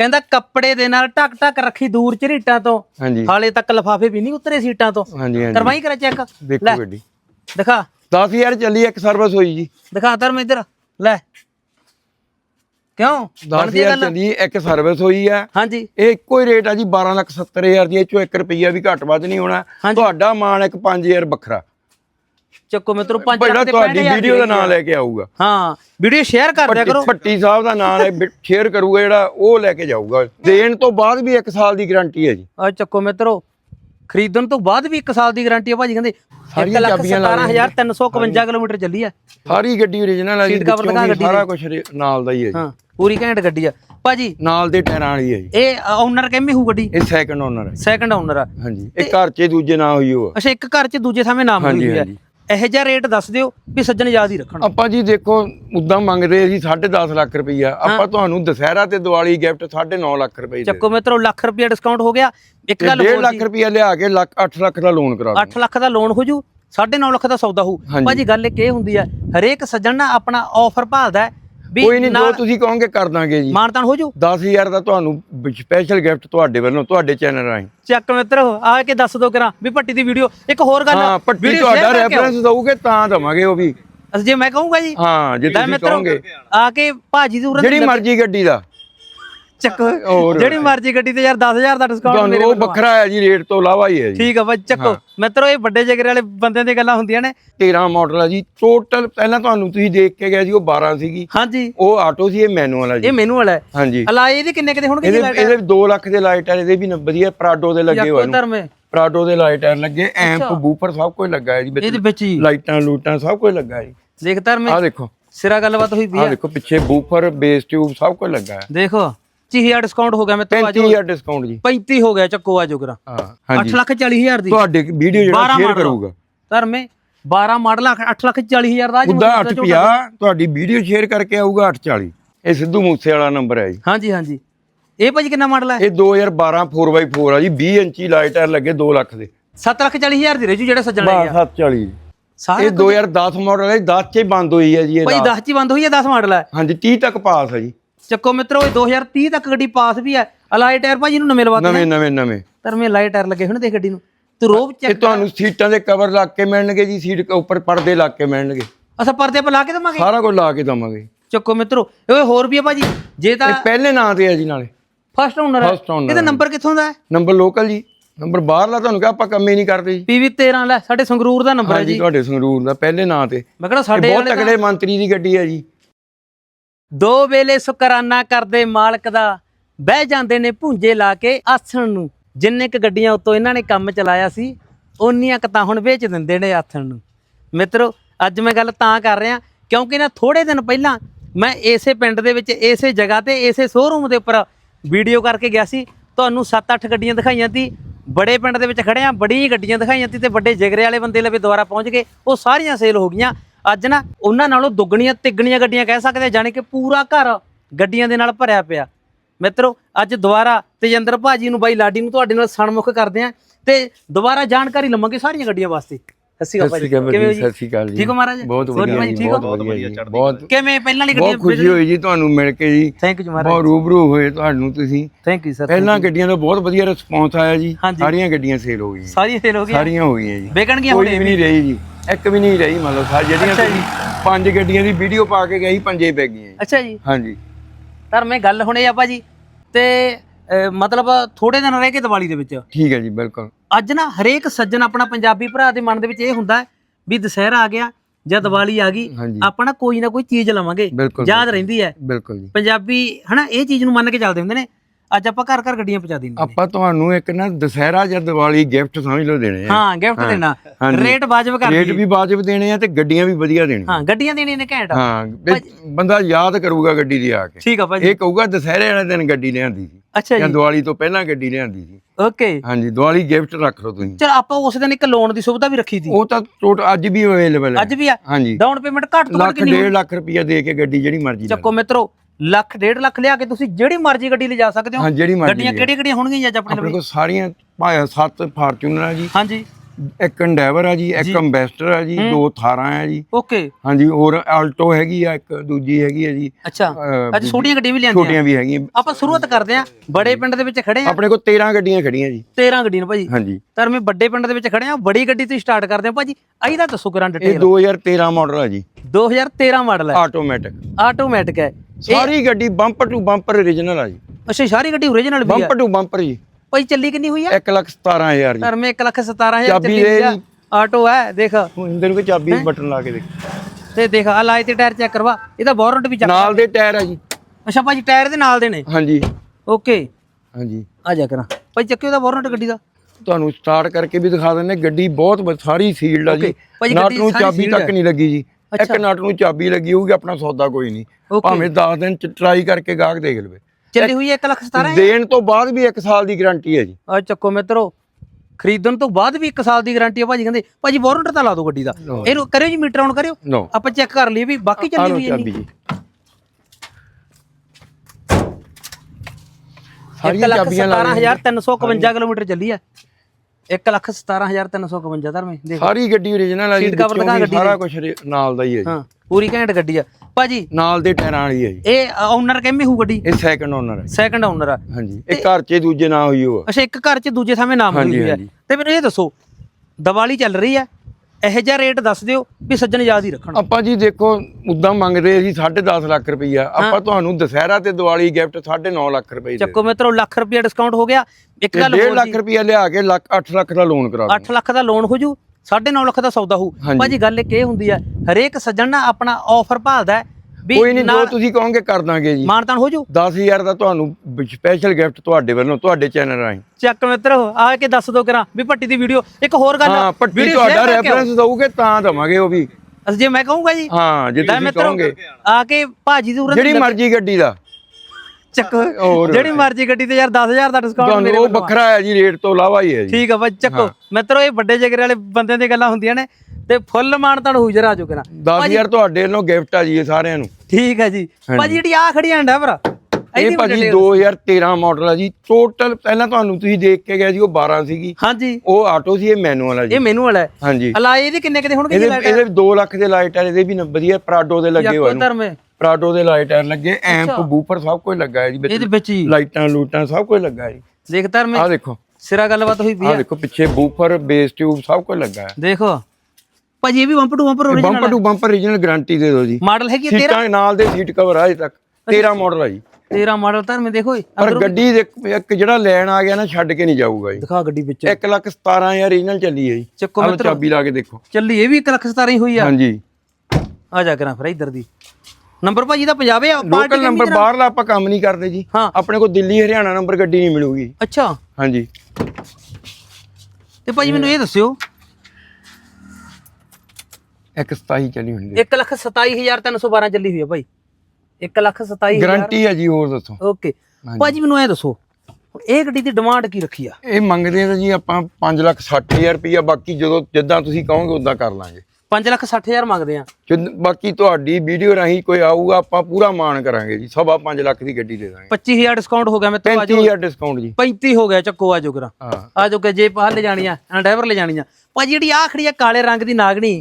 ਕਹਿੰਦਾ ਕੱਪੜੇ ਦੇ ਨਾਲ ਟਕ ਟਕ ਰੱਖੀ ਦੂਰ ਝਰੀਟਾਂ ਤੋਂ। ਹਾਂਜੀ। ਹਾਲੇ ਤੱਕ ਲਫਾਫੇ ਵੀ ਨਹੀਂ ਉਤਰੇ ਸੀਟਾਂ ਤੋਂ। ਹਾਂਜੀ ਹਾਂਜੀ। ਕਰਵਾਈ ਕਰਾ ਚੈੱਕ ਦੇਖੋ ਗੱਡੀ। ਦਿਖਾ। 10000 ਚੱਲੀ ਇੱਕ ਸਰਵਿਸ ਹੋਈ ਜੀ। ਦਿਖਾ ਧਰਮ ਇੱਧਰ ਲੈ। ਕਿਉਂ? ਬਣਦੀ ਹੈ 10000 ਗੱਲ? ਚੱਲੀ ਇੱਕ ਸਰਵਿਸ ਹੋਈ ਆ। ਹਾਂਜੀ। ਇਹ ਇੱਕੋ ਹੀ ਰੇਟ ਆ ਜੀ 12 ਲੱਖ 70 ਹਜ਼ਾਰ ਦੀ ਇਹ ਚੋਂ 1 ਰੁਪਈਆ ਵੀ ਘੱਟ ਵੱਧ ਨਹੀਂ ਹੋਣਾ। ਤੁਹਾਡਾ ਮਾਣ ਇੱਕ 5000 ਵੱਖਰਾ। ਚੱਕੋ ਮਿੱਤਰੋ 5 ਜਿਹੜਾ ਲੱਖ ਦੇ ਤੁਹਾਡੀ 65000 ਵੀਡੀਓ ਦਾ ਨਾਮ ਲੈ ਕੇ ਆਊਗਾ। ਹਾਂ ਵੀਡੀਓ ਸ਼ੇਅਰ ਕਰ ਦਿਆ ਕਰੋ। ਭੱਟੀ ਸਾਹਿਬ ਦਾ ਨਾਮ ਹੈ ਸ਼ੇਅਰ ਕਰੂਗਾ ਜਿਹੜਾ ਉਹ ਲੈ ਕੇ ਜਾਊਗਾ। ਦੇਣ ਤੋਂ ਬਾਅਦ ਵੀ 1 ਸਾਲ ਦੀ ਗਾਰੰਟੀ ਹੈ ਜੀ। ਆ ਚੱਕੋ ਮਿੱਤਰੋ ਖਰੀਦਣ ਤੋਂ ਬਾਅਦ ਵੀ 1 ਸਾਲ ਦੀ ਗਾਰੰਟੀ ਹੈ ਭਾਜੀ ਕਹਿੰਦੇ ਸਾਰੀਆਂ ਚਾਬੀਆਂ ਲਾ 17351 ਕਿਲੋਮੀਟਰ ਚੱਲੀ ਆ। ਸਾਰੀ ਗੱਡੀ ਓਰੀਜਨਲ ਹੈ ਜੀ ਸੀਟ ਕਵਰ ਗੱਡੀ ਸਾਰਾ ਕੁਝ ਨਾਲ ਦਾ ਹੀ ਹੈ ਜੀ। ਹਾਂ ਪੂਰੀ ਘੈਂਟ ਗੱਡੀ ਆ। ਭਾਜੀ ਨਾਲ ਦੇ ਟਾਇਰਾਂ ਵਾਲੀ ਹੈ ਜੀ। ਇਹ ਓਨਰ ਕਿੰਮੇ ਹੋਊ ਗੱਡੀ? ਇਹ ਸੈਕੰਡ ਓਨਰ ਹੈ। ਸੈਕੰਡ ਓਨਰ ਆ। ਹਾਂਜੀ ਇਹ ਘਰ 'ਚ ਦੂਜੇ ਨਾਂ ਹੋਈ ਉਹ ਆ। ਅੱਛਾ ਇੱਕ ਘਰ 'ਚ ਦੂਜੇ ਥਾਵੇਂ ਨਾਮ ਹੋਈ ਹੋਈ ਹੈ। ਇਹੋ ਜਿਹਾ ਰੇਟ ਦੱਸ ਦਿਓ ਵੀ ਸੱਜਣ ਯਾਦ ਹੀ ਰੱਖਣ। ਆਪਾਂ ਜੀ ਦੇਖੋ ਉਦਾਂ ਮੰਗਦੇ ਅਸੀਂ 10.5 ਲੱਖ ਰੁਪਈਆ। ਆਪਾਂ ਤੁਹਾਨੂੰ ਦਸਹਿਰਾ ਤੇ ਦੀਵਾਲੀ ਗਿਫਟ 9.5 ਲੱਖ ਰੁਪਏ ਦੇ ਚੱਕੋ ਮਿੱਤਰੋ ਲੱਖ ਰੁਪਏ ਡਿਸਕਾਊਂਟ ਹੋ ਗਿਆ। ਇੱਕ ਗੱਲ 1.5 ਹੋਰ ਲੱਖ ਰੁਪਈਆ ਲਿਆ ਕੇ ਲੱਖ 8 ਲੱਖ ਦਾ ਲੋਨ ਕਰਾ 8 ਲੱਖ ਦਾ ਲੋਨ ਹੋ ਜੂ 9.5 ਲੱਖ ਦਾ ਸੌਦਾ ਹੋਊ। ਭਾਜੀ ਗੱਲ ਇੱਕ ਇਹ ਹੁੰਦੀ ਹੈ ਹਰੇਕ ਸੱਜਣ ਨਾ ਆਪਣਾ ਆਫਰ ਭਾਲਦਾ ਹੈ ਕੋਈ ਨਹੀਂ ਜੋ ਤੁਸੀਂ ਕਹੋਗੇ ਕਰ ਦਾਂਗੇ ਜੀ। ਮਾਨਤਾਨ ਹੋ ਜੂ? 10000 ਦਾ ਤੁਹਾਨੂੰ ਸਪੈਸ਼ਲ ਗਿਫਟ ਤੁਹਾਡੇ ਵੱਲੋਂ ਤੁਹਾਡੇ ਚੈਨਲ ਰਾਹੀਂ। ਚੱਕ ਮਿੱਤਰੋ ਆ ਕੇ ਦੱਸ ਦੋ ਕਰਾਂ ਵੀ ਭੱਟੀ ਦੀ ਵੀਡੀਓ ਇੱਕ ਹੋਰ ਗੱਲ ਹਾਂ ਪੱਟੀ ਤੁਹਾਡਾ। ਰੈਫਰੈਂਸ ਦਊਗੇ ਤਾਂ ਦਵਾਂਗੇ ਉਹ ਵੀ। ਅਸੀਂ ਜੇ ਮੈਂ ਕਹੂੰਗਾ ਜੀ ਹਾਂ ਜੇ ਤੁਸੀਂ ਕਹੋਗੇ। ਆ ਕੇ ਭਾਜੀ ਦੀ ਉਰੇ ਜਿਹੜੀ ਮਰਜ਼ੀ ਗੱਡੀ ਦਾ। ਚੱਕ। ਹੋਰ। ਜਿਹੜੀ ਮਰਜ਼ੀ ਗੱਡੀ ਤੇ ਯਾਰ 10000 ਦਾ ਡਿਸਕਾਊਂਟ ਤੁਹਾਨੂੰ ਮੇਰੇ ਉਹ ਵੱਲੋਂ ਆ। ਵੱਖਰਾ ਹੈ ਜੀ ਰੇਟ ਤੋਂ ਇਲਾਵਾ ਹੀ ਹੈ ਜੀ। ਠੀਕ ਆ ਭਾਈ ਚੱਕੋ। ਮਿੱਤਰੋ ਇਹ ਵੱਡੇ ਜਿਗਰੇ ਵਾਲੇ ਬੰਦਿਆਂ ਦੀਆਂ ਗੱਲਾਂ ਹੁੰਦੀਆਂ ਨੇ। 13 ਮਾਡਲ ਹੈ ਜੀ। ਟੋਟਲ ਪਹਿਲਾਂ ਤੁਹਾਨੂੰ ਤੁਸੀਂ ਦੇਖ ਕੇ ਗਏ ਸੀ ਉਹ 12 ਸੀਗੀ। ਹਾਂਜੀ। ਉਹ ਆਟੋ ਸੀ ਇਹ ਮੈਨੂਅਲ ਹੈ ਜੀ। ਇਹ ਮੈਨੂੰ ਵਾਲਾ ਹੈ। ਹਾਂਜੀ। ਅਲਾਏ ਇਹਦੇ ਕਿੰਨੇ ਕਿਤੇ ਹੋਣਗੇ ਜੀ ਇਹਦੇ ਇਹਦੇ 2 ਲੱਖ ਦੇ ਲਾਈਟ ਹੈ ਇਹਦੇ ਵੀ ਨ- ਵਧੀਆ ਪ੍ਰਾਡੋ ਦੇ ਲੱਗੇ ਹੋਏ ਨੇ ਧਰਮੇ ਪ੍ਰਾਡੋ ਦੇ ਲਾਈਟ ਹੈ ਲੱਗੇ। ਐਂਪ ਬੂਫਰ ਸਭ ਕੁਝ ਲੱਗਾ ਹੈ ਜੀ ਵਿੱਚ। ਇਹਦੇ ਵਿੱਚ ਹੀ। ਲਾਈਟਾਂ ਲੂਟਾਂ ਸਭ ਕੁਝ ਲੱਗਾ ਹੈ ਜੀ। ਦੇਖ ਧਰਮੇ। ਆਹ ਦੇਖੋ। ਸਿਰਾ ਗੱਲਬਾਤ ਹੋਈ ਵੀ ਆਹ ਆ। ਦੇਖੋ ਪਿੱਛੇ ਬੂਫਰ ਬੇਸ ਟਿਊਬ ਸਭ ਕੁਝ ਲੱਗਾ ਹੈ। ਦੇਖੋ। 20000 ਡਿਸਕਾਊਂਟ ਹੋ ਗਿਆ ਮਿੱਤਰੋ ਆਜੋ 35000 ਡਿਸਕਾਊਂਟ ਜੀ। 35 ਹੋ ਗਿਆ ਚੱਕੋ ਆਜੋ ਕਰਾ ਹਾਂ 8 ਹਾਂਜੀ ਲੱਖ 40000 ਦੀ। ਤੁਹਾਡੇ ਵੀਡੀਓ ਜਿਹੜਾ 12 ਸ਼ੇਅਰ ਮਾਡਲ। ਕਰੂਗਾ। ਧਰਮੇ 12 ਮਾਡਲ 8 ਲੱਖ 40000 ਦਾ ਉਹਦਾ 850 ਤੁਹਾਡੀ। ਵੀਡੀਓ ਸ਼ੇਅਰ ਕਰਕੇ ਆਊਗਾ 840 ਇਹ ਸਿੱਧੂ ਮੂਸੇ ਵਾਲਾ ਨੰਬਰ ਹੈ ਜੀ। ਹਾਂਜੀ ਹਾਂਜੀ। ਇਹ ਭਾਜੀ ਕਿੰਨਾ ਮਾਡਲ ਹੈ? ਇਹ 2012 4x4 ਆ ਜੀ। 20 ਇੰਚੀ ਲਾਈਟ ਟਾਇਰ ਲੱਗੇ 2 ਲੱਖ ਦੇ। 7 ਲੱਖ 40000 ਦੀ ਰੇਜੂ ਜਿਹੜਾ ਸੱਜਣ ਲੈ ਬਸ ਗਿਆ 740 ਸਾਰਾ ਇਹ 2010 ਮਾਡਲ ਹੈ 10 ਚ ਹੀ ਬੰਦ ਹੋਈ ਹੈ ਜੀ ਇਹ ਭਾਈ ਰਾਤ। 10 ਚ ਬੰਦ ਹੋਈ ਹੈ 10 ਮਾਡਲ ਹੈ। ਹਾਂਜੀ 30 ਤੱਕ ਪਾਸ ਹੈ ਜੀ। ਚੱਕੋ ਮਿੱਤਰੋ ਇਹ 2030 ਤੱਕ ਗੱਡੀ ਪਾਸ ਵੀ ਹੈ। ਅਲਾਈ ਟਾਇਰ ਭਾਜੀ ਇਹਨੂੰ ਨਵੇਂ ਲਵਾਤੇ ਨਵੇਂ ਨਵੇਂ ਨਵੇਂ। ਧਰਮੇ ਲਾਈ ਟਾਇਰ ਲੱਗੇ ਹੋਣ ਦੇ ਗੱਡੀ ਨੂੰ। ਤੂੰ ਰੋਬ ਇਹ ਚੈੱਕ ਤੁਹਾਨੂੰ ਸੀਟਾਂ ਦੇ ਕਵਰ ਲਾ ਕੇ ਮਿਲਣਗੇ ਜੀ ਸੀਟ ਦੇ ਉੱਪਰ ਪਰਦੇ ਲਾ ਕੇ ਮਿਲਣਗੇ। ਅਸਾਂ ਪਰਦੇ ਪਰ ਲਾ ਕੇ ਦਵਾਂਗੇ? ਸਾਰਾ ਕੁਝ ਲਾ ਕੇ ਦਵਾਂਗੇ। ਚੱਕੋ ਮਿੱਤਰੋ ਇਹ ਹੋਰ ਵੀ ਹੈ ਭਾਜੀ। ਜੇ ਤਾਂ ਇਹ ਪਹਿਲੇ ਨਾਂ ਤੇ ਹੈ ਜੀ ਨਾਲੇ। ਫਸਟ ਓਨਰ ਹੈ। First owner ਇਹਦਾ ਨੰਬਰ ਕਿੱਥੋਂ ਦਾ ਹੈ? ਨੰਬਰ ਲੋਕਲ ਜੀ। ਨੰਬਰ ਬਾਹਰਲਾ ਤੁਹਾਨੂੰ ਕਿਹਾ ਆਪਾਂ ਕੰਮ ਨਹੀਂ ਕਰਦੇ ਜੀ। ਪੀਵੀ 13 ਲੈ ਸਾਡੇ ਸੰਗਰੂਰ ਦਾ ਨੰਬਰ ਹੈ ਹਾਂਜੀ ਜੀ। ਤੁਹਾਡੇ ਸੰਗਰੂਰ ਦਾ ਪਹਿਲੇ ਨਾਂ ਤੇ। ਮੈਂ ਕਿਹੜਾ ਇਹ ਸਾਡੇ ਬਹੁਤ ਵਾਲੇ ਤਕੜੇ ਮੰਤਰੀ ਦੀ ਗੱਡੀ ਹੈ ਜੀ। ਦੋ ਵੇਲੇ ਸ਼ੁਕਰਾਨਾ ਕਰਦੇ ਮਾਲਕ ਦਾ, ਬਹਿ ਜਾਂਦੇ ਨੇ ਭੁੰਜੇ ਲਾ ਕੇ ਆਸਣ ਨੂੰ। ਜਿੰਨੇ ਕ ਗੱਡੀਆਂ ਉਤੋਂ ਇਹਨਾਂ ਨੇ ਕੰਮ ਚਲਾਇਆ ਸੀ, ਓਨੀਆਂ ਕ ਤਾਂ ਹੁਣ ਵੇਚ ਦਿੰਦੇ ਨੇ ਆਥਣ ਨੂੰ। ਮਿੱਤਰੋ, ਅੱਜ ਮੈਂ ਗੱਲ ਤਾਂ ਕਰ ਰਿਹਾ, ਕਿਉਂਕਿ ਨਾ ਥੋੜੇ ਦਿਨ ਪਹਿਲਾਂ ਮੈਂ ਇਸੇ ਪਿੰਡ ਦੇ ਵਿੱਚ, ਇਸੇ ਜਗ੍ਹਾ ਤੇ, ਇਸੇ ਸ਼ੋਰੂਮ ਦੇ ਉੱਪਰ ਵੀਡੀਓ ਕਰਕੇ ਗਿਆ ਸੀ। ਤੁਹਾਨੂੰ 7-8 ਗੱਡੀਆਂ ਦਿਖਾਈਆਂ ਤੀ। ਬੜੇ ਪਿੰਡ ਦੇ ਵਿੱਚ ਖੜੇ ਆ, ਬੜੀਆਂ ਗੱਡੀਆਂ ਦਿਖਾਈਆਂ ਤੀ ਤੇ ਵੱਡੇ ਜਿਗਰੇ ਵਾਲੇ ਬੰਦੇ ਲਵੇ ਦੁਆਰਾ ਪਹੁੰਚ ਗਏ। ਉਹ ਸਾਰੀਆਂ ਸੇਲ ਹੋ ਗਈਆਂ। ਅੱਜ ਨਾ ਉਹਨਾਂ ਨਾਲੋਂ ਦੁੱਗਣੀਆਂ ਤਿੱਗਣੀਆਂ ਗੱਡੀਆਂ ਕਹਿ ਸਕਦੇ ਆ, ਜਾਣੀ ਕਿ ਪੂਰਾ ਘਰ ਗੱਡੀਆਂ ਦੇ ਨਾਲ ਭਰਿਆ ਪਿਆ। ਮਿੱਤਰੋ ਅੱਜ ਦੁਬਾਰਾ ਤੇਜਿੰਦਰ ਭਾਜੀ ਨੂੰ ਬਾਈ ਲਾਡੀ ਨੂੰ ਤੁਹਾਡੇ ਨਾਲ ਸਨਮੁਖ ਕਰਦੇ ਆ ਤੇ ਦੁਬਾਰਾ ਜਾਣਕਾਰੀ ਲਵਾਂਗੇ ਸਾਰੀਆਂ ਗੱਡੀਆਂ ਵਾਸਤੇ। ਅਕਾਲ ਭਾਜੀ। ਕਿਵੇਂ ਹੋ ਜੀ? ਸਤਿ ਸ਼੍ਰੀ ਅਕਾਲ ਜੀ। ਠੀਕ ਹੋ ਮਹਾਰਾਜ? ਬਹੁਤ ਵਧੀਆ ਜੀ ਠੀਕ ਹੋ? ਬਹੁਤ ਵਧੀਆ ਜੀ ਬਹੁਤ ਕਿਵੇਂ ਪਹਿਲਾਂ ਵਾਲੀ ਬਹੁਤ ਗੱਡੀਆਂ ਖੁਸ਼ੀ ਹੋਈ ਜੀ ਤੁਹਾਨੂੰ ਮਿਲ ਕੇ ਜੀ। ਥੈਂਕ ਯੂ ਮਹਾਰਾਜ। ਬਹੁਤ ਰੂਬਰੂ ਹੋਏ ਤੁਹਾਨੂੰ ਤੁਸੀਂ। ਥੈਂਕ ਯੂ ਸਰ ਪਹਿਲਾਂ ਗੱਡੀਆਂ ਦਾ ਬਹੁਤ ਵਧੀਆ ਰਿਸਪੌਂਸ ਆਇਆ ਜੀ। ਹਾਂਜੀ। ਸਾਰੀਆਂ ਗੱਡੀਆਂ ਸੇਲ ਹੋ ਗਈਆਂ। ਸਾਰੀਆਂ ਸੇਲ ਹੋ ਗਈਆਂ? ਸਾਰੀਆਂ ਹੋ ਗਈਆਂ ਜੀ। ਵੇਚਣਗੀਆਂ ਕੋਈ ਹੁਣ? ਵੀ ਨਹੀਂ ਰਹੀ ਜੀ। ਇੱਕ ਵੀ ਨਹੀਂ ਰਹੀ ਮੰਨ ਲਓ ਸਾਰੀ ਜਿਹੜੀਆਂ ਅੱਛਾ ਜੀ। ਤੁਸੀਂ ਪੰਜ ਗੱਡੀਆਂ ਦੀ ਵੀਡੀਓ ਪਾ ਕੇ ਗਈ ਪੰਜੇ ਪੈ ਗਈਆਂ ਜੀ। ਅੱਛਾ ਜੀ। ਹਾਂਜੀ। ਪਰ ਮੈਂ ਗੱਲ ਹੁਣੇ ਆ ਭਾਜੀ ਤੇ ਅਹ, ਮਤਲਬ ਥੋੜੇ ਦਿਨ ਰਹਿ ਕੇ ਦੀਵਾਲੀ ਦੇ ਵਿੱਚ? ਠੀਕ ਹੈ ਜੀ ਬਿਲਕੁਲ। ਅੱਜ ਨਾ ਹਰੇਕ ਸੱਜਣ ਆਪਣਾ ਪੰਜਾਬੀ ਭਰਾ ਦੇ ਮਨ ਦੇ ਵਿੱਚ ਇਹ ਹੁੰਦਾ ਹੈ ਵੀ ਦੁਸਹਿਰਾ ਆ ਗਿਆ ਜਾਂ ਦੀਵਾਲੀ ਆ ਗਈ ਹਾਂਜੀ। ਆਪਾਂ ਨਾ ਕੋਈ ਨਾ ਕੋਈ ਚੀਜ਼ ਲਵਾਂਗੇ। ਬਿਲਕੁਲ ਯਾਦ ਰਹਿੰਦੀ ਹੈ। ਬਿਲਕੁਲ ਜੀ। ਪੰਜਾਬੀ ਹਨਾ ਇਹ ਚੀਜ਼ ਨੂੰ ਮੰਨ ਕੇ ਚੱਲਦੇ ਹੁੰਦੇ ਨੇ। ਅੱਜ ਆਪਾਂ ਘਰ ਘਰ ਗੱਡੀਆਂ ਪਹੁੰਚਾ ਦਿੰਦੇ ਆਪਾਂ ਤੁਹਾਨੂੰ ਇੱਕ ਨਾ ਦੁਸਹਿਰਾ ਜਾਂ ਦੀਵਾਲੀ ਗਿਫਟ ਸਮਝ ਲਓ ਦੇਣੇ ਆ। ਹਾਂ ਗਿਫਟ ਦੇਣਾ। ਰੇਟ ਵਾਜਬ ਕਰ ਰੇਟ ਵੀ ਵਾਜਬ ਦੇਣੇ ਆ ਤੇ ਗੱਡੀਆਂ ਵੀ ਵਧੀਆ ਦੇਣੀਆਂ। ਹਾਂ ਗੱਡੀਆਂ ਦੇਣੀਆਂ ਨੇ ਘੈਂਟ। ਹਾਂ ਬੰਦਾ ਯਾਦ ਕਰੂਗਾ ਗੱਡੀ ਦੀ ਆ ਕੇ। ਠੀਕ ਆ ਭਾਜੀ। ਇਹ ਕਹੂਗਾ ਦੁਸਹਿਰੇ ਵਾਲੇ ਦਿਨ ਗੱਡੀ ਲਿਆਂਦੀ ਸੀ। ਅੱਛਾ ਜਾਂ ਜੀ। ਦੀਵਾਲੀ ਤੋਂ ਪਹਿਲਾਂ ਗੱਡੀ ਲਿਆਂਦੀ ਸੀ। ਓਕੇ। ਹਾਂਜੀ ਦੀਵਾਲੀ ਗਿਫਟ ਰੱਖ ਲਓ ਤੁਸੀਂ। ਚਲ ਆਪਾਂ ਉਸ ਦਿਨ ਇੱਕ ਲੋਨ ਦੀ ਸੁਵਿਧਾ ਵੀ ਰੱਖੀ ਸੀ। ਉਹ ਤਾਂ ਟੋਟ ਅੱਜ ਵੀ ਅਵੇਲੇਬਲ ਹੈ। ਅੱਜ ਵੀ ਆ। ਹਾਂਜੀ। ਡਾਊਨ ਪੇਮੈਂਟ ਘੱਟ ਤੋਂ ਘੱਟ ਲੱਖ ਕਿੰਨੀ ਡੇਢ ਲੱਖ ਰੁਪਇਆ ਦੇ ਕੇ ਗੱਡੀ ਜਿਹੜੀ ਮਰਜ਼ੀ। ਚੱਕੋ ਮਿੱਤਰੋ ਲੱਖ ਡੇਢ ਲੱਖ ਲਿਆ ਕੇ ਤੁਸੀਂ ਜਿਹੜੀ ਮਰਜ਼ੀ ਗੱਡੀ ਲਿਜਾ ਸਕਦੇ ਹੋ। ਹਾਂ ਜਿਹੜੀ ਮਰਜ਼ੀ ਗੱਡੀਆਂ ਕਿਹੜੀਆਂ ਕਿਹੜੀਆਂ ਹੋਣਗੀਆਂ ਜੀ ਆਪਣੇ ਆਪਣੇ ਕੋਲ? ਸਾਰੀਆਂ ਭਾਵੇਂ ਸੱਤ ਫਾਰਚੂਨਰ ਆ ਜੀ ਹਾਂਜੀ। ਇੱਕ ਅੰਡੈਵਰ ਆ ਜੀ ਇੱਕ ਅੰਬੈਸਟਰ ਆ ਜੀ ਦੋ ਥਾਰਾਂ ਆ ਜੀ। ਓਕੇ। ਹਾਂਜੀ ਹੋਰ ਆਲਟੋ ਹੈਗੀ ਆ ਇੱਕ ਦੂਜੀ ਹੈਗੀ ਆ ਜੀ। ਅੱਛਾ। ਅੱਜ ਛੋਟੀਆਂ ਗੱਡੀਆਂ ਵੀ ਲਿਆਂਦੀਆਂ। ਛੋਟੀਆਂ ਵੀ ਹੈਗੀਆਂ। ਆਪਾਂ ਸ਼ੁਰੂਆਤ ਕਰਦੇ ਆਂ ਬੜੇ ਪਿੰਡ ਦੇ ਵਿੱਚ ਖੜੇ ਆ ਆਪਣੇ ਕੋਲ 13 ਗੱਡੀਆਂ ਖੜੀਆਂ ਜੀ। 13 ਗੱਡੀਆਂ ਭਾਜੀ ਹਾਂਜੀ। ਤਾਂ ਮੈਂ ਵੱਡੇ ਪਿੰਡ ਦੇ ਵਿੱਚ ਖੜੇ ਆ ਬੜੀ ਗੱਡੀ ਤੋਂ ਸਟਾਰਟ ਕਰਦੇ ਆ ਭਾਜੀ ਆਹੀ ਦਾ ਦੱਸੋ ਕਰਾਂ ਇਹ ਡਿਟੇਲ 2013 ਮਾਡਲ ਆ ਜੀ। 2013 ਮਾਡਲ ਹੈ। ਆਟੋਮੈਟਿਕ ਆਟੋਮੈਟਿਕ ਹੈ। ਸਾਰੀ ਗੱਡੀ ਬੰਪਰ ਟੂ ਬੰਪਰ origignal ਆ ਜੀ। ਅੱਛਾ ਸਾਰੀ ਗੱਡੀ ਓਰੀਜਨਲ ਵੀ ਹੈ ਬੰਪਰ ਟੂ ਬੰਪਰ ਜੀ। ਭਾਈ ਚੱਲੀ ਕਿੰਨੀ ਹੋਈ ਆ? 117000 ਜੀ। ਧਰ ਮੈਂ 1 ਲੱਖ 17000 ਚਾਬੀ ਚੱਲੀ ਦੇ ਹੋਈ ਆ। ਆਟੋ ਹੈ ਦੇਖ। ਹੁਣ ਇੰਦਰ ਨੂੰ ਚਾਬੀ ਬਟਨ ਲਾ ਕੇ ਦੇਖ। ਤੇ ਦੇਖ ਆ ਲਾਏ ਤੇ ਟਾਇਰ ਚੈੱਕ ਕਰਵਾ। ਇਹਦਾ ਵਾਰੰਟ ਵੀ ਚੱਕ ਨਾਲ ਦੇ ਟਾਇਰ ਆ ਜੀ। ਅੱਛਾ ਭਾਜੀ ਟਾਇਰ ਦੇ ਨਾਲ ਦੇ ਨੇ? ਹਾਂਜੀ। ਓਕੇ। ਹਾਂਜੀ। ਆ ਜਾ ਕਰਾਂ। ਭਾਈ ਚੱਕਿਓ ਦਾ ਵਾਰੰਟ ਗੱਡੀ ਦਾ। ਤੁਹਾਨੂੰ ਸਟਾਰਟ ਕਰਕੇ ਵੀ ਦਿਖਾ ਦਿੰਦੇ ਗੱਡੀ ਬਹੁਤ ਸਾਰੀ ਸੀਲਡ ਆ ਜੀ। ਨਟ ਨੂੰ ਚਾਬੀ ਤੱਕ ਨਹੀਂ ਲੱਗੀ ਜੀ। ਇੱਕ ਨਟ ਨੂੰ ਚਾਬੀ ਲੱਗੀ ਹੋਊਗੀ ਆਪਣਾ ਸੌਦਾ ਕੋਈ ਨਹੀਂ. ਭਾਵੇਂ 10 ਦਿਨ ਚ ਟਰਾਈ ਕਰਕੇ ਗਾਹਕ ਦੇਖ ਲਵੇ। ਚੱਲੀ ਹੋਈ ਹੈ 1 ਲੱਖ 17000 ਦੇਣ ਤੋਂ ਬਾਅਦ ਵੀ 1 ਸਾਲ ਦੀ ਗਾਰੰਟੀ ਹੈ ਜੀ। ਆ ਚੱਕੋ ਮਿੱਤਰੋ ਖਰੀਦਣ ਤੋਂ ਬਾਅਦ ਵੀ 1 ਸਾਲ ਦੀ ਗਾਰੰਟੀ ਆ ਭਾਜੀ ਕਹਿੰਦੇ ਭਾਜੀ ਵਾਰੰਟ ਤਾਂ ਲਾ ਦਿਓ ਗੱਡੀ ਦਾ। ਇਹਨੂੰ ਕਰਿਓ ਜੀ ਮੀਟਰ ਆਨ ਕਰਿਓ। ਆਪਾਂ ਚੈੱਕ ਕਰ ਲਈਏ ਵੀ ਬਾਕੀ ਚੱਲੀ ਹੋਈ ਹੈ ਜੀ। 1 ਸਾਰੀਆਂ ਲੱਖ ਚਾਬੀਆਂ ਲਾ ਲਈਆਂ। 17351 ਕਿਲੋਮੀਟਰ ਚੱਲੀ ਹੈ। 1 ਲੱਖ 17351 ਧਰਮੇ ਦੇਖ ਸਾਰੀ ਗੱਡੀ origignal ਆ ਜੀ ਵਿੱਚੋਂ ਵੀ ਗੱਡੀ ਸਾਰਾ ਕੁਝ ਨਾਲ ਦਾ ਹੀ ਹੈ ਜੀ। ਹਾਂ ਪੂਰੀ ਘੈਂਟ ਗੱਡੀ ਆ। ਭਾਜੀ ਨਾਲ ਦੇ ਟਾਇਰਾਂ ਵਾਲੀ ਹੈ ਜੀ। ਇਹ ਓਨਰ ਕਿੰਮੇ ਹੋਊ ਗੱਡੀ? ਇਹ ਸੈਕੰਡ ਓਨਰ ਹੈ। ਸੈਕੰਡ ਓਨਰ ਆ। ਹਾਂਜੀ ਇਹ ਘਰ 'ਚ ਦੂਜੇ ਨਾਂ ਹੋਈ ਉਹ ਆ। ਅੱਛਾ ਇੱਕ ਘਰ 'ਚ ਦੂਜੇ ਥਾਵੇਂ ਨਾਮ ਹੋਈ ਹਾਂਜੀ, ਹੋਈ ਹੈ ਹਾਂਜੀ। ਤੇ ਮੈਨੂੰ ਇਹ ਦੱਸੋ ਦੀਵਾਲੀ ਚੱਲ ਰਹੀ ਹੈ ਇਹੋ ਜਿਹਾ ਰੇਟ ਦੱਸ ਦਿਓ ਵੀ ਸੱਜਣ ਯਾਦ ਹੀ ਰੱਖਣ। ਆਪਾਂ ਜੀ ਦੇਖੋ ਉਦਾਂ ਮੰਗਦੇ ਸੀ 10.5 ਲੱਖ ਰੁਪਈਆ। ਆਪਾਂ ਤੁਹਾਨੂੰ ਦਸਹਿਰਾ ਤੇ ਦੀਵਾਲੀ ਗਿਫਟ 9.5 ਲੱਖ ਰੁਪਏ ਦੇ ਚੱਕੋ ਮਿੱਤਰੋ ਲੱਖ ਰੁਪਏ ਡਿਸਕਾਊਂਟ ਹੋ ਗਿਆ। ਇੱਕ ਗੱਲ 1.5 ਹੋਰ ਲੱਖ ਰੁਪਈਆ ਲਿਆ ਕੇ ਲੱਖ 8 ਲੱਖ ਦਾ ਲੋਨ ਕਰਾ 8 ਲੱਖ ਦਾ ਲੋਨ ਹੋ ਜੂ 9.5 ਲੱਖ ਦਾ ਸੌਦਾ ਹਾਂਜੀ। ਭਾਜੀ ਗੱਲ ਇੱਕ ਇਹ ਹੁੰਦੀ ਹੈ ਹਰੇਕ ਸੱਜਣ ਨਾ ਆਪਣਾ ਆਫਰ ਭਾਲਦਾ ਹੈ ਕੋਈ ਨਹੀਂ ਜੋ ਤੁਸੀਂ ਕਹੋਗੇ ਕਰ ਦਾਂਗੇ ਜੀ। ਮਾਨਤਾਨ ਹੋ ਜੂ? 10000 ਦਾ ਤੁਹਾਨੂੰ ਸਪੈਸ਼ਲ ਗਿਫਟ ਤੁਹਾਡੇ ਵੱਲੋਂ ਤੁਹਾਡੇ ਚੈਨਲ ਰਾਹੀਂ। ਚੱਕ ਮਿੱਤਰੋ ਆ ਕੇ ਦੱਸ ਦੋ ਕਰਾਂ ਵੀ ਭੱਟੀ ਦੀ ਵੀਡੀਓ ਇੱਕ ਹੋਰ ਗੱਲ ਹਾਂ ਪੱਟੀ ਤੁਹਾਡਾ। ਰੈਫਰੈਂਸ ਦਊਗੇ ਤਾਂ ਦਵਾਂਗੇ ਉਹ ਵੀ। ਅਸੀਂ ਜੇ ਮੈਂ ਕਹੂੰਗਾ ਜੀ ਹਾਂ ਜੇ ਤੁਸੀਂ ਕਹੋਗੇ। ਆ ਕੇ ਭਾਜੀ ਦੀ ਉਰਤ ਜਿਹੜੀ ਮਰਜ਼ੀ ਗੱਡੀ ਦਾ। ਚੱਕੋ। ਜਿਹੜੀ ਮਰਜ਼ੀ ਗੱਡੀ ਤੇ ਯਾਰ 10000 ਦਾ ਡਿਸਕਾਊਂਟ ਮੇਰੇ ਉਹ। ਵੱਖਰਾ ਹੈ ਜੀ ਰੇਟ ਤੋਂ ਇਲਾਵਾ ਹੀ ਹੈ ਜੀ। ਠੀਕ ਆ ਬਾਈ ਚੱਕੋ। ਮਿੱਤਰੋ ਇਹ ਵੱਡੇ ਜਿਗਰੇ ਵਾਲੇ ਬੰਦਿਆਂ ਦੀਆਂ ਗੱਲਾਂ ਹੁੰਦੀਆਂ ਨੇ। ਤੇ ਫੁੱਲ ਮਾਨਤਾਨ ਹੋਈ ਜਰਾ ਜੋ ਕਰਾਂ 10000 ਤੁਹਾਡੇ ਵੱਲੋਂ ਗਿਫਟ ਆ ਜੀ ਇਹ ਸਾਰਿਆਂ ਨੂੰ। ਠੀਕ ਹੈ ਜੀ। ਭਾਜੀ ਜਿਹੜੀ ਆ ਖੜੀ ਆ ਡੈਵਰ ਇਹ ਭਾਜੀ 2013 ਮਾਡਲ ਆ ਜੀ। ਟੋਟਲ ਪਹਿਲਾਂ ਤੁਹਾਨੂੰ ਤੁਸੀਂ ਦੇਖ ਕੇ ਗਏ ਸੀ ਉਹ 12 ਸੀਗੀ। ਹਾਂਜੀ। ਉਹ ਆਟੋ ਸੀ ਇਹ ਮੈਨੂਅਲ ਆ ਜੀ। ਇਹ ਮੈਨੂੰ ਵਾਲਾ ਹੈ। ਹਾਂਜੀ। ਅਲਾਏ ਇਹਦੇ ਕਿੰਨੇ ਕਿਤੇ ਹੋਣਗੇ ਜੀ ਇਹਦੇ ਇਹਦੇ 2 ਲੱਖ ਦੇ ਲਾਈਟ ਆ ਇਹਦੇ ਵੀ ਵਧੀਆ ਪ੍ਰਾਡੋ ਦੇ ਲੱਗੇ ਹੋਏ ਨੇ। ਪ੍ਰਾਡੋ ਦੇ ਲਾਈਟ ਆ ਲੱਗੇ ਐਂਪ ਬੂਫਰ ਸਭ ਕੁਝ ਲੱਗਾ ਹੈ ਜੀ ਵਿੱਚ। ਇਹਦੇ ਵਿੱਚ ਹੀ? ਲਾਈਟਾਂ ਲੂਟਾਂ ਸਭ ਕੁਝ ਲੱਗਾ ਹੈ ਜੀ। ਦੇਖ ਧਰਮੇ ਆਹ ਦੇਖੋ। ਸਿਰਾ ਗੱਲਬਾਤ ਹੋਈ ਵੀ ਆ ਦੇਖੋ ਪਿੱਛੇ ਬੂਫਰ ਬੇਸ ਟਿਊਬ ਸਭ ਕੁਝ ਲੱਗਾ ਹੈ। ਦੇਖੋ। ਭਾਜੀ ਇਹ ਵੀ bumper to bumper original bumper to bumper original guarantee ਦੇ ਦਿਓ ਜੀ। ਮਾਡਲ ਹੈਗੀ ਹੈ ਸੀਟਾਂ ਨਾਲ ਦੇ ਸੀਟ ਕਵਰ ਆ ਅਜੇ ਤੱਕ। 13 ਮਾਡਲ ਆ ਜੀ। ਤੇਰਾ ਮਾਡਲ ਧਰਮੇ ਦੇਖੋ ਇਹ। ਪਰ ਗੱਡੀ ਦੇ ਇੱਕ- ਇੱਕ ਜਿਹੜਾ ਲੈਣ ਆ ਗਿਆ ਨਾ ਛੱਡ ਕੇ ਨਹੀਂ ਜਾਊਗਾ ਜੀ। ਦਿਖਾ ਗੱਡੀ ਵਿੱਚ। 1 ਲੱਖ 17000 ਰੀਜਨਲ ਚੱਲੀ ਹੈ ਜੀ। ਚੱਕੋ ਆਹ ਲਓ ਮਿੱਤਰੋ। ਚਾਬੀ ਲਾ ਕੇ ਦੇਖੋ। ਚੱਲੀ ਇਹ ਵੀ 1 ਲੱਖ 17 ਹੀ ਹੋਈ ਆ। ਹਾਂਜੀ। ਆ ਜਾ ਕਰਾਂ ਫਿਰ ਇੱਧਰ ਦੀ। ਨੰਬਰ ਭਾਜੀ ਦਾ ਪੰਜਾਬੇ ਆ ਲੋਕਲ ਨੰਬਰ ਬਾਹਰਲਾ ਆਪਾਂ ਕੰਮ ਨਹੀਂ ਕਰਦੇ ਜੀ। ਹਾਂ। ਆਪਣੇ ਕੋਲ ਦਿੱਲੀ ਹਰਿਆਣਾ ਨੰਬਰ ਗੱਡੀ ਨਹੀਂ ਮਿਲੂਗੀ। ਅੱਛਾ। ਹਾਂਜੀ। ਤੇ ਭਾਜੀ ਮੈਨੂੰ ਇਹ ਦੱਸਿਓ ਇੱਕ 27 ਚੱਲੀ ਹੁੰਦੀ 1 ਲੱਖ 27312 ਚੱਲੀ ਹੋਈ ਆ ਭਾਈ 1 ਲੱਖ 27000 ਗਾਰੰਟੀ ਹੈ ਜੀ ਹੋਰ ਦੱਸੋ। ਓਕੇ ਭਾਜੀ ਮੈਨੂੰ ਇਹ ਦੱਸੋ ਹੁਣ ਇਹ ਗੱਡੀ ਦੀ ਡਿਮਾਂਡ ਕੀ ਰੱਖੀ ਆ? ਇਹ ਮੰਗਦੇ ਆ ਜੀ ਆਪਾਂ 5 ਲੱਖ 60000 ਰੁਪਇਆ ਬਾਕੀ ਜਦੋਂ ਜਿੱਦਾਂ ਤੁਸੀਂ ਕਹੋਗੇ ਉਦਾਂ ਕਰ ਲਾਂਗੇ। 5 ਲੱਖ 60000 ਮੰਗਦੇ ਆ। ਬਾਕੀ ਤੁਹਾਡੀ ਵੀਡੀਓ ਰਾਹੀਂ ਕੋਈ ਆਊਗਾ ਆਪਾਂ ਪੂਰਾ ਮਾਣ ਕਰਾਂਗੇ ਜੀ ਸਵਾ 5 ਲੱਖ ਦੀ ਗੱਡੀ ਦੇ ਦਾਂਗੇ। 25000 ਡਿਸਕਾਊਂਟ ਹੋ ਗਿਆ ਮੈਂ ਤੋਂ ਆਜੋ। 35000 ਡਿਸਕਾਊਂਟ ਜੀ। 35 ਹੋ ਗਿਆ ਚੱਕੋ ਆਜੋ ਕਰਾਂ ਆਜੋ ਕਿ ਜੇ ਬਾਹਰ ਲੈ ਜਾਣੀਆਂ ਡਰਾਈਵਰ ਲੈ ਜਾਣੀਆਂ ਭਾਜੀ ਜਿਹੜੀ ਆ ਖੜੀ ਆ ਕਾਲੇ ਰੰਗ ਦੀ ਨਾਗਣੀ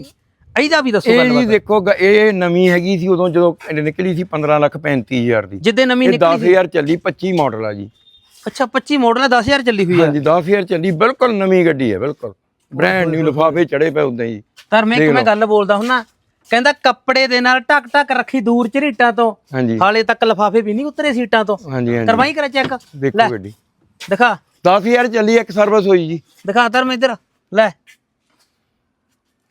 ਇਹਦਾ ਵੀ ਦੱਸੋ ਇਹ ਜੀ ਦੇਖੋ ਗ- ਇਹ ਨਵੀਂ ਹੈਗੀ ਸੀ ਉਦੋਂ ਜਦੋਂ ਇਹ ਨਿਕਲੀ ਸੀ 15 ਲੱਖ 35000 ਦੀ। ਜਿੱਦੇ ਨਵੀਂ ਇਹ ਨਿਕਲੀ 10000 ਚੱਲੀ 25 ਮਾਡਲ ਆ ਜੀ। ਅੱਛਾ 25 ਮਾਡਲ ਹੈ 10000 ਚੱਲੀ ਹੋਈ ਆ। ਹਾਂਜੀ 10000 ਚੱਲੀ ਬਿਲਕੁਲ ਨਵੀਂ ਗੱਡੀ ਹੈ ਬਿਲਕੁਲ। ਬ੍ਰਾਂਡ ਨਿਊ ਲਿਫਾਫੇ ਚੜੇ ਪਏ ਉਦਾਂ ਹੀ ਪਰ ਮੈਂ ਇੱਕ ਮੈਂ ਗੱਲ ਬੋਲਦਾ ਹੁੰਨਾ ਕਹਿੰਦਾ ਕੱਪੜੇ ਦੇ ਨਾਲ ਟਕ ਟਕ ਰੱਖੀ ਦੂਰ ਝਰੀਟਾਂ ਤੋਂ। ਹਾਂਜੀ। ਹਾਲੇ ਤੱਕ ਲਫਾਫੇ ਵੀ ਨਹੀਂ ਉਤਰੇ ਸੀਟਾਂ ਤੋਂ। ਹਾਂਜੀ ਹਾਂਜੀ। ਕਰਵਾਈ ਕਰਾ ਚੈੱਕ? ਦੇਖੋ ਗੱਡੀ। ਦਿਖਾ। 10000 ਚੱਲੀ ਇੱਕ ਸਰਵਿਸ ਹੋਈ ਜੀ। ਦਿਖਾ ਧਰਮ ਇੱਧਰ। ਲੈ।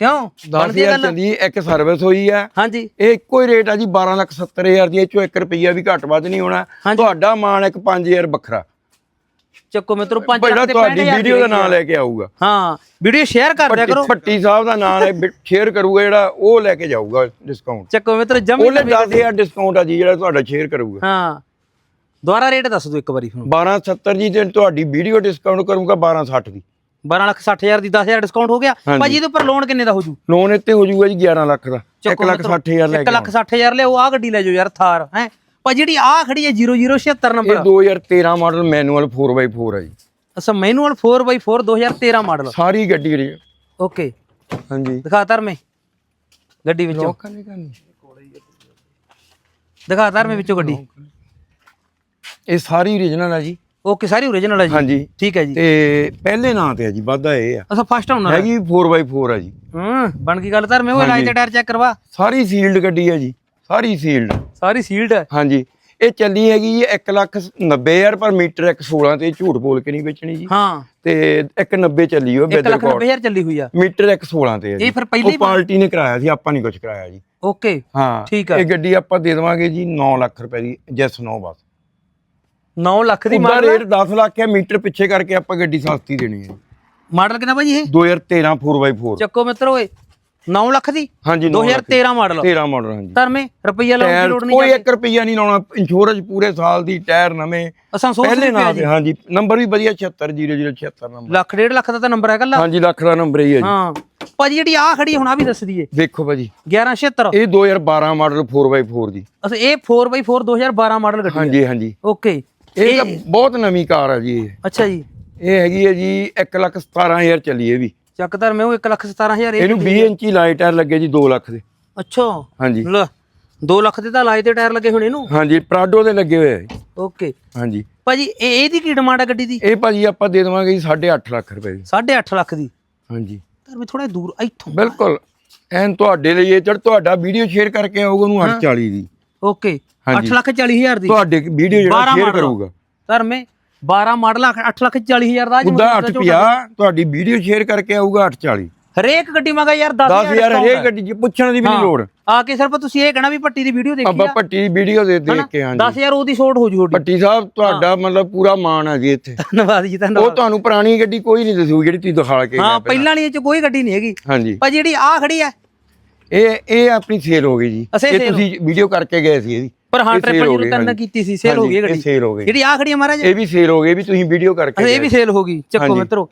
ਕਿਉਂ? ਬਣਦੀ ਹੈ 10000 ਗੱਲ? ਚੱਲੀ ਇੱਕ ਸਰਵਿਸ ਹੋਈ ਆ। ਹਾਂਜੀ। ਇਹ ਇੱਕੋ ਹੀ ਰੇਟ ਆ ਜੀ 12 ਲੱਖ 70000 ਦੀ ਇਹ ਚੋਂ 1 ਰੁਪਈਆ ਵੀ ਘੱਟ ਵੱਧ ਨਹੀਂ ਹੋਣਾ। ਤੁਹਾਡਾ ਮਾਣ ਇੱਕ 5000 ਵੱਖਰਾ। ਚੱਕੋ ਮਿੱਤਰੋ 5 ਜਿਹੜਾ ਲੱਖ ਤੁਹਾਡੀ 65000 ਵੀਡੀਓ ਦਾ ਨਾਮ ਲੈ ਕੇ ਆਊਗਾ। ਹਾਂ ਵੀਡੀਓ ਸ਼ੇਅਰ ਕਰ ਦਿਆ ਕਰੋ। ਭੱਟੀ ਸਾਹਿਬ ਦਾ ਨਾਮ ਹੈ ਸ਼ੇਅਰ ਕਰੂਗਾ ਜਿਹੜਾ ਉਹ ਲੈ ਕੇ ਜਾਊਗਾ ਡਿਸਕਾਊਂਟ ਚੱਕੋ ਮਿੱਤਰ ਜਮੀ ਉਹਨੇ 10000 ਡਿਸਕਾਊਂਟ ਆ ਜੀ ਜਿਹੜਾ ਤੁਹਾਡਾ ਸ਼ੇਅਰ ਕਰੂਗਾ। ਹਾਂ ਦੁਬਾਰਾ ਰੇਟ ਦੱਸ ਦਿਓ ਇੱਕ ਵਾਰੀ ਹੁਣ। 1270 ਜੀ ਤੇ ਤੁਹਾਡੀ ਵੀਡੀਓ ਡਿਸਕਾਊਂਟ ਕਰੂਗਾ 1260 ਦੀ। 12 ਲੱਖ 60000 ਦੀ 10000 ਡਿਸਕਾਊਂਟ ਹੋ ਗਿਆ। ਭਾਜੀ ਇਹਦੇ ਉੱਪਰ ਲੋਨ ਕਿੰਨੇ ਦਾ ਹੋ ਜੂ ਲੋਨ ਇੱਥੇ ਹੋ ਜਾਊਗਾ ਜੀ 11 ਲੱਖ ਦਾ। 1 ਲੱਖ 60000 ਲੈ 1 ਕੇ ਲੱਖ 60000 ਲਿਆਓ ਆ ਗੱਡੀ ਲੈ ਜਾਓ ਯਾਰ ਥਾਰ ਹੈ। ਭਾਜੀ ਜਿਹੜੀ ਆ ਖੜੀ ਹੈ 0076 ਇਹ ਨੰਬਰ 2013 ਮਾਡਲ ਮੈਨੂਅਲ 4x4 ਹੈ ਜੀ। ਅਸਾ ਮੈਨੂਅਲ 4x4 2013 ਮਾਡਲ ਸਾਰੀ ਗੱਡੀ ਰੀ- ਓਕੇ ਹਾਂਜੀ। ਦਿਖਾ ਧਰਮੇ ਗੱਡੀ ਵਿੱਚੋਂ। ਲੋਕਾਂ ਨੇ ਕਰਨੀ। ਦਿਖਾ ਧਰਮੇ ਵਿੱਚੋਂ ਗੱਡੀ। ਇਹ ਸਾਰੀ ਓਰੀਜਨਲ ਆ ਜੀ। ਓਕੇ ਸਾਰੀ ਓਰੀਜਨਲ ਹੈ ਜੀ? ਹਾਂਜੀ। ਠੀਕ ਹੈ ਜੀ। ਤੇ ਪਹਿਲੇ ਨਾਂ ਤੇ ਆ ਜੀ ਵਾਧਾ ਇਹ ਆ। ਅਸਾਂ ਫਸਟ ਓਨਰ ਹੈ ਹੈਗੀ 4x4 ਆ ਜੀ। ਹੂੰ ਬਣ ਗਈ ਗੱਲ ਧਰਮੇ ਉਹ ਲਾਈ ਤੇ ਟਾਇਰ ਚੈੱਕ ਕਰਵਾ। ਸਾਰੀ ਸੀਲਡ ਗੱਡੀ ਆ ਜੀ ਸਾਰੀ ਸੀਲਡ ਸਾਰੀ ਸੀਲਡ ਹੈ ਹਾਂਜੀ। ਇਹ ਚੱਲੀ ਹੈਗੀ ਜੀ 1 ਲੱਖ 90 ਹਜ਼ਾਰ ਪਰ ਮੀਟਰ 116 ਤੇ ਝੂਠ ਬੋਲ ਕੇ ਨਹੀਂ ਵੇਚਣੀ ਜੀ। ਹਾਂ। ਤੇ 190 ਚੱਲੀ ਉਹ 1 ਵਿਦ ਲੱਖ ਰਿਕਾਰਡ 90 ਹਜ਼ਾਰ ਚੱਲੀ ਹੋਈ ਆ। ਮੀਟਰ 116 ਤੇ ਹੈ ਜੀ। ਇਹ ਫਿਰ ਪਹਿਲੀ ਉਹ ਪਾਰਟੀ ਨੇ ਕਰਾਇਆ ਸੀ ਆਪਾਂ ਨਹੀਂ ਕੁਝ ਕਰਾਇਆ ਜੀ। ਓਕੇ। ਹਾਂ। ਠੀਕ ਆ। ਇਹ ਗੱਡੀ ਆਪਾਂ ਦੇ ਦੇਵਾਂਗੇ ਜੀ 9 ਲੱਖ ਰੁਪਏ ਦੀ ਜੈਸ 9 ਬਸ। 9 ਲੱਖ ਦੀ ਉਹਦਾ ਮਾਡਲ ਰੇਟ 10 ਲੱਖ ਹੈ ਮੀਟਰ ਪਿੱਛੇ ਕਰਕੇ ਆਪਾਂ ਗੱਡੀ ਸਸਤੀ ਦੇਣੀ ਹੈ। ਮਾਡਲ ਕਿੰਨਾ ਭਾਜੀ ਇਹ? 2013 4x4 ਚੱਕੋ ਮਿੱਤਰੋ ਓਏ 9 ਲੱਖ ਦੀ? ਹਾਂਜੀ 9 ਲੱਖ 2013 ਮਾਡਲ। 13 ਮਾਡਲ ਹਾਂਜੀ। ਧਰਮੇ ਰੁਪਈਆ ਲਾਉਣ ਦੀ ਟਾਇਰ ਲੋੜ ਨਹੀਂ ਕੋਈ 1 ਰੁਪਿਆ ਨਹੀਂ ਲਾਉਣਾ ਇੰਸ਼ੋਰੈਂਸ ਪੂਰੇ ਸਾਲ ਦੀ ਟਾਇਰ ਨਵੇਂ। ਅਸਾਂ ਸੋਚ ਪਹਿਲੇ ਰਹੇ ਨਾਂ ਜੀ। ਤੇ ਹਾਂਜੀ ਨੰਬਰ ਵੀ ਵਧੀਆ 76076 ਨੰਬਰ। ਲੱਖ ਡੇਢ ਲੱਖ ਦਾ ਤਾਂ ਨੰਬਰ ਹੈ ਕੱਲਾ ਹਾਂਜੀ ਲੱਖ ਦਾ ਨੰਬਰ ਹੀ ਹੈ ਜੀ। ਹਾਂ। ਭਾਜੀ ਜਿਹੜੀ ਆ ਖੜੀ ਹੁਣ ਆ ਵੀ ਦੱਸ ਦਈਏ। ਵੇਖੋ ਭਾਜੀ। 1176 ਇਹ 2012 ਮਾਡਲ 4x4 ਜੀ ਅਸਾਂ ਇਹ 4x4 2012 ਮਾਡਲ ਗੱਡੀ ਹੈ। ਹਾਂਜੀ ਹਾਂਜੀ। ਓਕੇ। ਇਹ ਤਾਂ ਬਹੁਤ ਨਵੀਂ ਕਾਰ ਆ ਜੀ ਇਹ। ਅੱਛਾ ਜੀ। ਇਹ ਹੈਗੀ ਹੈ ਜੀ 1 ਲੱਖ 17000 ਚੱਲੀ ਇਹ ਵੀ। ਚੱਕ ਧਰਮੇ ਉਹ 1 ਲੱਖ 17000 ਇਹ ਇਹਨੂੰ 20 ਇੰਚੀ ਲਾਈਟ ਟਾਇਰ ਲੱਗੇ ਜੀ 2 ਲੱਖ ਦੇ। ਅੱਛਾ। ਹਾਂਜੀ। ਲੈ 2 ਲੱਖ ਦੇ ਤਾਂ ਲਾਏ ਤੇ ਟਾਇਰ ਲੱਗੇ ਹੋਣੇ ਇਹਨੂੰ। ਹਾਂਜੀ ਪ੍ਰਾਡੋ ਦੇ ਲੱਗੇ ਹੋਏ ਆ। ਓਕੇ। ਹਾਂਜੀ। ਭਾਜੀ ਇਹ ਇਹਦੀ ਕੀ ਡਿਮਾਂਡ ਹੈ ਗੱਡੀ ਦੀ? ਇਹ ਭਾਜੀ ਆਪਾਂ ਦੇ ਦੇਵਾਂਗੇ ਜੀ 8.5 ਲੱਖ ਰੁਪਏ ਦੀ। 8.5 ਲੱਖ ਦੀ? ਹਾਂਜੀ। ਧਰਮੇ ਥੋੜਾ ਦੂਰ ਇੱਥੋਂ। ਬਿਲਕੁਲ। ਐਨ ਤੁਹਾਡੇ ਲਈ ਇਹ ਜਦ ਤੁਹਾਡਾ ਵੀਡੀਓ ਸ਼ੇਅਰ ਕਰਕੇ ਆਊਗਾ ਉਹਨੂੰ 840 ਦੀ। ਓਕੇ 8 ਹਾਂਜੀ। ਲੱਖ 40 ਹਜ਼ਾਰ ਦੀ। ਤੁਹਾਡੇ ਵੀਡੀਓ ਜਿਹੜਾ 12 ਸ਼ੇਅਰ ਮਾਡਲ। ਕਰੂਗਾ। ਧਰਮੇ 12 ਮਾਡਲ 8 ਲੱਖ 40 ਹਜ਼ਾਰ ਦਾ ਅੱਜ ਉਹਦਾ 850 ਤੁਹਾਡੀ ਵੀਡੀਓ ਸ਼ੇਅਰ ਕਰਕੇ ਆਊਗਾ 840 ਹਰੇਕ ਗੱਡੀ ਮਗਾ ਯਾਰ 10 10000 ਹਰੇਕ ਗੱਡੀ 'ਚ ਪੁੱਛਣ ਦੀ ਵੀ ਨਹੀਂ ਲੋੜ। ਆ ਕੇ ਸਿਰਫ ਤੁਸੀਂ ਇਹ ਕਹਿਣਾ ਵੀ ਪੱਟੀ ਦੀ ਵੀਡੀਓ ਦੇਖੀ ਆਪਾਂ ਆ। ਪੱਟੀ ਦੀ ਵੀਡੀਓ ਦੇ ਦੇਖ ਕੇ ਹਾਂਜੀ 10000 ਉਹਦੀ ਛੋਟ ਹੋ ਜੂ ਤੁਹਾਡੀ। ਪੱਟੀ ਸਾਹਿਬ ਤੁਹਾਡਾ ਮਤਲਬ ਪੂਰਾ ਮਾਣ ਆ ਜੀ ਇੱਥੇ। ਧੰਨਵਾਦ ਜੀ ਉਹ ਧੰਨਵਾਦ ਤੁਹਾਨੂੰ ਪੁਰਾਣੀ ਗੱਡੀ ਕੋਈ ਨਹੀਂ ਦੱਸੂਗੀ ਜਿਹੜੀ ਤੁਸੀਂ ਦਿਖਾ ਕੇ ਹਾਂ ਗਏ ਪਹਿਲਾਂ। ਪਹਿਲਾਂ ਵਾਲੀ ਚ ਕੋਈ ਗੱਡੀ ਨਹੀਂ ਹੈਗੀ। ਹਾਂਜੀ। ਭਾਜੀ ਜਿਹੜੀ ਆ ਖੜੀ ਆ ਇਹ ਇਹ ਆਪਣੀ ਸੇਲ ਹੋ ਗਈ ਜੀ। ਅੱਛਾ, ਇਹ ਤੁਸੀਂ ਵੀਡੀਓ ਕਰਕੇ ਗਏ ਸੀ ਇਹਦੀ ਪਰ ਹਾਂ ਇਹ sale ਟ੍ਰਿਪਲ ਹੋ ਗਈ, ਹਾਂਜੀ। ਕੀਤੀ ਸੀ ਸੇਲ ਹੋ ਗਈ ਇਹ ਹਾਂਜੀ, ਗੱਡੀ sale ਹੋ ਗਈ। ਜਿਹੜੀ ਆ ਖੜੀ ਆ ਮਹਾਰਾਜ? ਇਹ ਵੀ ਸੇਲ ਹੋ ਗਈ ਵੀ ਤੁਸੀਂ ਵੀਡੀਓ ਕਰਕੇ ਅੱਛਾ ਇਹ ਗਏ ਵੀ ਸੇਲ ਹੋ ਗਈ। ਚੱਕੋ ਹਾਂਜੀ। ਮਿੱਤਰੋ।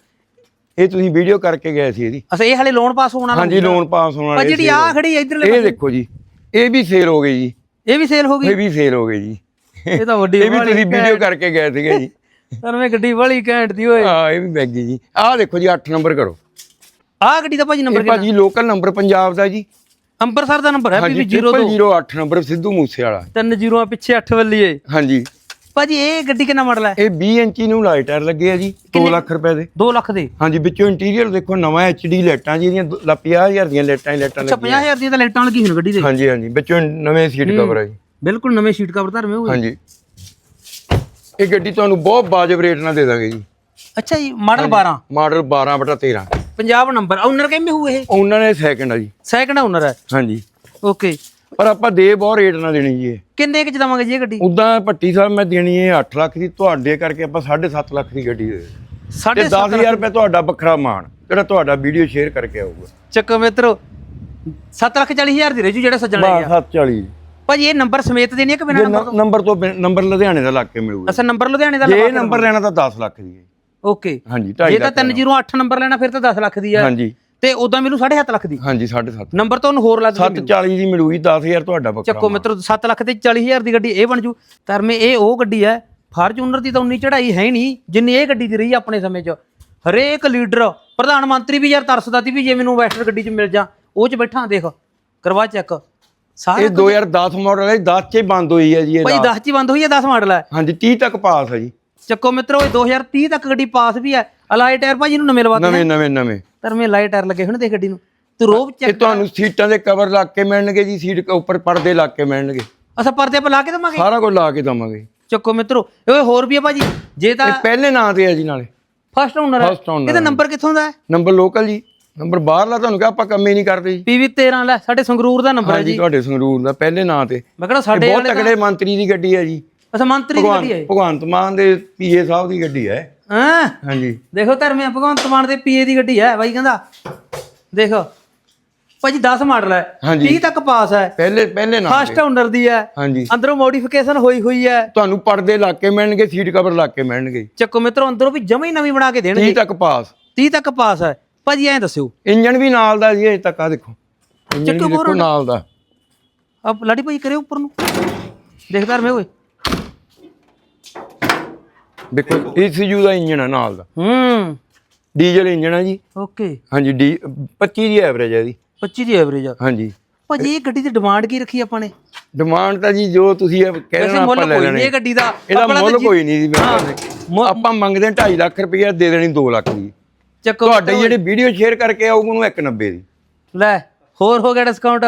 ਇਹ ਤੁਸੀਂ ਵੀਡੀਓ ਕਰਕੇ ਗਏ ਸੀ ਇਹਦੀ ਅੱਛਾ ਇਹ ਹਲੇ ਲੋਨ ਪਾਸ ਹੋਣ ਵਾਲਾ ਹਾਂਜੀ ਲੋਨ ਪਾਸ ਹੋਣ ਪਰ ਵਾਲੇ ਜਿਹੜੀ ਆ ਖੜੀ ਆ ਇਧਰਲੇ ਇਹ ਦੇਖੋ ਜੀ ਇਹ ਵੀ ਸੇਲ ਹੋ ਗਈ ਜੀ। ਇਹ ਵੀ ਸੇਲ ਹੋ ਗਈ? ਇਹ ਵੀ ਸੇਲ ਹੋ ਗਈ ਜੀ। ਇਹ ਤਾਂ ਵੱਡੀ ਇਹ ਵੀ ਤੁਸੀਂ ਵੀਡੀਓ ਕਰਕੇ ਗਏ ਸੀਗੇ ਜੀ। ਸਰ ਮੈਂ ਗੱਡੀ ਵਾਲੀ ਘੈਂਟ ਦੀ ਓਏ। ਹਾਂ ਇਹ ਵੀ ਬੈਗੀ ਜੀ। ਆਹ ਦੇਖੋ ਜੀ 8 ਨੰਬਰ ਕਰੋ। ਆ ਗੱਡੀ ਦਾ ਭਾਜੀ ਨੰਬਰ ਇਹ ਭਾਜੀ ਲੋਕਲ ਨੰਬਰ ਪੰਜਾਬ ਦਾ ਜੀ। ਅੰਬਰਸਰ ਦਾ ਨੰਬਰ ਹੈ ਹਾਂਜੀ ਵੀ 02 008 ਨੰਬਰ ਸਿੱਧੂ ਮੂਸੇ ਵਾਲਾ ਤਿੰਨ ਜ਼ੀਰੋਆਂ ਪਿੱਛੇ 8 ਵੱਲੀਏ ਹਾਂਜੀ। ਭਾਜੀ ਇਹ ਗੱਡੀ ਕਿੰਨਾ ਮਾਡਲ ਹੈ? ਇਹ 20 ਇੰਚੀ ਨੂੰ ਲਾਈਟ ਟਾਇਰ ਲੱਗੇ ਆ ਜੀ 2 ਲੱਖ ਰੁਪਏ ਦੇ। 2 ਲੱਖ ਦੇ? ਹਾਂਜੀ ਵਿੱਚੋਂ ਇੰਟੀਰੀਅਰ ਦੇਖੋ ਨਵਾਂ ਐਚਡੀ ਲਾਈਟਾਂ ਜੀ ਇਹਦੀਆਂ 50000 ਦੀਆਂ ਲਾਈਟਾਂ ਹੀ ਲਾਈਟਾਂ ਲੱਗੀਆਂ। 50000 ਦੀਆਂ ਤਾਂ ਲਾਈਟਾਂ ਲੱਗੀ ਹੋਣ ਗੱਡੀ ਦੇ? ਹਾਂਜੀ ਹਾਂਜੀ ਵਿੱਚੋਂ ਨਵੇਂ ਸੀਟ ਕਵਰ ਆ ਜੀ। ਬਿਲਕੁਲ ਨਵੇਂ ਸ਼ੀਟ ਕਵਰ ਧਰਮੇ ਹੋਏ। ਹਾਂਜੀ। ਇਹ ਗੱਡੀ ਤੁਹਾਨੂੰ ਬਹੁਤ ਵਾਜਬ ਰੇਟ ਨਾਲ ਦੇ ਦਾਂਗੇ ਜੀ। ਅੱਛਾ ਜੀ ਮਾਡਲ 12 ਮਾਡਲ 12 ਬਟਾ 13 ਪੰਜਾਬ ਨੰਬਰ ਓਨਰ ਕਿੰਨੇ ਹੋਏ ਇਹ? ਉਹਨਾਂ ਨੇ ਸੈਕਿੰਡ ਆ ਜੀ। ਸੈਕੰਡ ਓਨਰ ਹੈ? ਹਾਂਜੀ। ਓਕੇ ਪਰ ਆਪਾਂ ਦੇ ਬਹੁਤ ਰੇਟ ਨਾਲ ਦੇਣੀ ਜੀ ਇਹ। ਕਿੰਨੇ ਕੁ ਚ ਦਵਾਂਗੇ ਜੀ ਇਹ ਗੱਡੀ? ਉਦਾਂ ਭੱਟੀ ਸਾਹਿਬ ਮੈਂ ਦੇਣੀ ਹੈ 8 ਲੱਖ ਦੀ ਤੁਹਾਡੇ ਕਰਕੇ ਆਪਾਂ 7.5 ਲੱਖ ਦੀ ਗੱਡੀ ਦੇ ਦੇ ਤੇ ਸਾਢੇ 10000 ਰੁਪਏ ਤੁਹਾਡਾ ਵੱਖਰਾ ਮਾਣ ਜਿਹੜਾ ਤੁਹਾਡਾ ਵੀਡੀਓ ਸ਼ੇਅਰ ਕਰਕੇ ਆਊਗਾ। ਚੱਕੋ ਮਿੱਤਰੋ 7 ਲੱਖ 40 ਹਜ਼ਾਰ ਦੀ ਰੇਜੂ ਜਿਹੜਾ ਸੱਜਣ ਲੈ ਗਿਆ 740 ਭਾਜੀ ਇਹ ਨੰਬਰ ਸਮੇਤ ਦੇਣੀ ਹੈ ਕਿ ਬਿਨਾਂ ਨੰਬਰ ਤੋਂ? ਨੰਬਰ ਤੋਂ ਬਿਨ- ਨੰਬਰ ਲੁਧਿਆਣੇ ਦਾ ਲੱਗ ਕੇ ਮਿਲੂਗਾ। ਅਸਾਂ ਨੰਬਰ ਲੁਧਿਆਣੇ ਦਾ ਜੇ ਨੰਬਰ ਲੈਣਾ ਤਾਂ 10 ਲੱਖ ਦੀ ਹੈ। ਓਕੇ। ਹਾਂਜੀ ਜੇ 2.5 ਤਾਂ 308 ਨੰਬਰ ਲੈਣਾ ਫਿਰ ਤਾਂ 10 ਲੱਖ ਦੀ ਹੈ ਹਾਂਜੀ। ਤੇ ਉਦਾਂ ਮੈਨੂੰ 7.5 ਲੱਖ ਦੀ। ਹਾਂਜੀ 7.5 ਨੰਬਰ ਤੋਂ ਹੋਰ ਲੱਗ ਜੂ 740 ਦੀ ਮਿਲੂਗੀ 10000 ਤੁਹਾਡਾ ਵੱਖਰਾ ਚੱਕੋ ਮਿੱਤਰੋ 7 ਲੱਖ ਤੇ 40 ਹਜ਼ਾਰ ਦੀ ਗੱਡੀ ਇਹ ਬਣ ਜੂ। ਧਰਮੇ ਇਹ ਉਹ ਗੱਡੀ ਹੈ ਫਾਰਚੂਨਰ ਦੀ ਤਾਂ ਉਨੀ ਚੜਾਈ ਹੈ ਨਹੀਂ ਜਿੰਨੀ ਇਹ ਗੱਡੀ ਦੀ ਰਹੀ ਆ ਆਪਣੇ ਸਮੇਂ 'ਚ। ਹਰੇਕ ਲੀਡਰ ਪ੍ਰਧਾਨ ਮੰਤਰੀ ਵੀ ਯਾਰ ਤਰਸਦਾ ਸੀ ਵੀ ਜੇ ਮੈਨੂੰ ਵੈਸਟਰ ਗੱਡੀ 'ਚ ਮਿਲ ਜਾ ਉਹ 'ਚ ਬੈਠਾ ਦੇਖ ਕਰਵਾ ਚੈੱਕ। ਸਾਰੇ ਇਹ 2010 ਮਾਡਲ ਹੈ 10 ਚ ਹੀ ਬੰਦ ਹੋਈ ਹੈ ਜੀ ਇਹ ਭਾਈ 10 'ਚ ਹੀ ਬੰਦ ਹੋਈ ਹੈ 10 ਮਾਡਲ ਹੈ। ਹਾਂਜੀ 30 ਤੱਕ ਪਾਸ ਹੈ ਜੀ। ਚੱਕੋ ਮਿੱਤਰੋ ਇਹ 2030 ਤੱਕ ਗੱਡੀ ਪਾਸ ਵੀ ਹੈ। ਅਲਾਈ ਟਾਇਰ ਭਾਜੀ ਨੂੰ ਨਵੇਂ ਲਵਾ ਨਵੇਂ ਨਵੇਂ ਨਵੇਂ। ਧਰਮੇ ਲਾਈ ਟਾਇਰ ਲੱਗੇ ਹੋਣ ਦੇ ਗੱਡੀ ਨੂੰ। ਤੂੰ ਰੋਬ ਇਹ ਚੈੱਕ ਤੁਹਾਨੂੰ ਸੀਟਾਂ ਦੇ ਕਵਰ ਲਾ ਕੇ ਮਿਲਣਗੇ ਜੀ ਸੀਟ ਉੱਪਰ ਪਰਦੇ ਲਾ ਕੇ ਮਿਲਣਗੇ। ਅਸਾਂ ਪਰਦੇ ਪਾ ਲਾ ਕੇ ਦਵਾਂਗੇ? ਸਾਰਾ ਕੁਝ ਲਾ ਕੇ ਦਵਾਂਗੇ। ਚੱਕੋ ਮਿੱਤਰੋ ਇਹ ਹੋਰ ਵੀ ਹੈ ਭਾਜੀ। ਜੇ ਤਾਂ ਇਹ ਪਹਿਲੇ ਨਾਂ ਤੇ ਹੈ ਜੀ ਨਾਲੇ। ਫਸਟ ਓਨਰ ਹੈ। First owner ਇਹਦਾ ਨੰਬਰ ਕਿੱਥੋਂ ਦਾ ਹੈ? ਨੰਬਰ ਲੋਕਲ ਜੀ। ਨੰਬਰ ਬਾਹਰਲਾ ਤੁਹਾਨੂੰ ਕਿਹਾ ਆਪਾਂ ਕੰਮ ਹੀ ਨਹੀਂ ਕਰਦੇ ਜੀ। ਪੀਵੀ 13 ਲੈ ਸਾਡੇ ਸੰਗਰੂਰ ਦਾ ਨੰਬਰ ਹੈ ਹਾਂਜੀ ਜੀ। ਤੁਹਾਡੇ ਸੰਗਰੂਰ ਦਾ ਪਹਿਲੇ ਨਾਂ ਤੇ। ਮੈਂ ਇਹ ਸਾਡੇ ਬਹੁਤ ਤਕੜੇ ਮੰਤਰੀ ਦੀ ਗੱਡੀ ਹੈ ਜੀ। ਅਸਾਂ ਮੰਤਰੀ ਦੀ ਗੱਡੀ ਹੈ ਭਗਵੰਤ ਮਾਨ ਦੇ ਪੀਏ ਸਾਹਿਬ ਦੀ ਗੱਡੀ ਹੈ। ਹਾਂ? ਹਾਂਜੀ। ਦੇਖੋ ਧਰਮੇ ਭਗਵੰਤ ਮਾਨ ਦੇ ਪੀਏ ਦੀ ਗੱਡੀ ਹੈ ਬਾਈ ਕਹਿੰਦਾ। ਦੇਖੋ ਭਾਜੀ 10 ਮਾਡਲ ਹੈ। ਹਾਂਜੀ। 30 ਤੱਕ ਪਾਸ ਹੈ। ਪਹਿਲੇ ਪਹਿਲੇ ਨਾਂ ਫਸਟ ਓਨਰ ਦੀ ਹੈ। ਹਾਂਜੀ। ਅੰਦਰੋਂ ਮੋਡੀਫਿਕੇਸ਼ਨ ਹੋਈ ਹੋਈ ਹੈ। ਤੁਹਾਨੂੰ ਪਰਦੇ ਲਾ ਕੇ ਮਿਲਣਗੇ ਸੀਟ ਕਵਰ ਲਾ ਕੇ ਮਿਲਣਗੇ। ਚੱਕੋ ਮਿੱਤਰੋ ਅੰਦਰੋਂ ਵੀ ਜਮਾ ਹੀ ਨਵੀਂ ਬਣਾ ਕੇ 30 ਦੇਣਗੇ ਤੱਕ ਪਾਸ। 30 ਤੱਕ ਪਾਸ ਹੈ। ਭਾਜੀ ਐਂ ਦੱਸਿਓ। ਇੰਜਨ ਵੀ ਨਾਲ ਦਾ ਜੀ ਅਜੇ ਤੱਕ ਆ ਦੇਖੋ। ਇੰਜਨ ਵੀ ਦੇਖੋ ਨਾਲ ਦਾ। ਆ ਲਾਡੀ ਭਾਈ ਕਰਿਓ ਉੱਪਰ ਨੂੰ। ਦੇਖਦਾ ਰਮੇ ਓਏ। ਦੇਖੋ ECU ਦਾ ਇੰਜਨ ਹੈ ਨਾਲ ਦਾ। ਹੂੰ। ਡੀਜ਼ਲ ਇੰਜਣ ਆ ਜੀ। ਓਕੇ। ਹਾਂਜੀ ਡੀ 25 ਦੀ ਐਵਰੇਜ ਹੈ ਇਹਦੀ। 25 ਦੀ ਐਵਰੇਜ ਆ। ਹਾਂਜੀ। ਭਾਜੀ ਇਹ ਗੱਡੀ ਦੀ ਡਿਮਾਂਡ ਕੀ ਰੱਖੀ ਆਪਾਂ ਨੇ? ਡਿਮਾਂਡ ਤਾਂ ਜੀ ਜੋ ਤੁਸੀਂ ਇਹ ਕਹਿ ਰਹੇ ਵੈਸੇ ਹੋ ਮੁੱਲ ਆਪਾਂ ਲੈ ਲੈਣੇ। ਇਹ ਗੱਡੀ ਦਾ। ਇਹਦਾ ਮੁੱਲ ਕੋਈ ਨਹੀਂ ਜੀ ਹਾਂ, ਆਪਾਂ ਮੰਗਦੇ 2.5 ਲੱਖ ਰੁਪਈਆ ਦੇ ਦੇਣੀ 2 ਲੱਖ ਦੀ। ਚੱਕੋ ਤੁਹਾਡੇ ਜਿਹੜੇ ਵੀਡੀਓ ਸ਼ੇਅਰ ਕਰਕੇ ਆਊ ਉਹਨੂੰ 190 ਦੀ। ਲੈ ਹੋਰ ਹੋ ਗਿਆ ਡਿਸਕਾਊਂਟ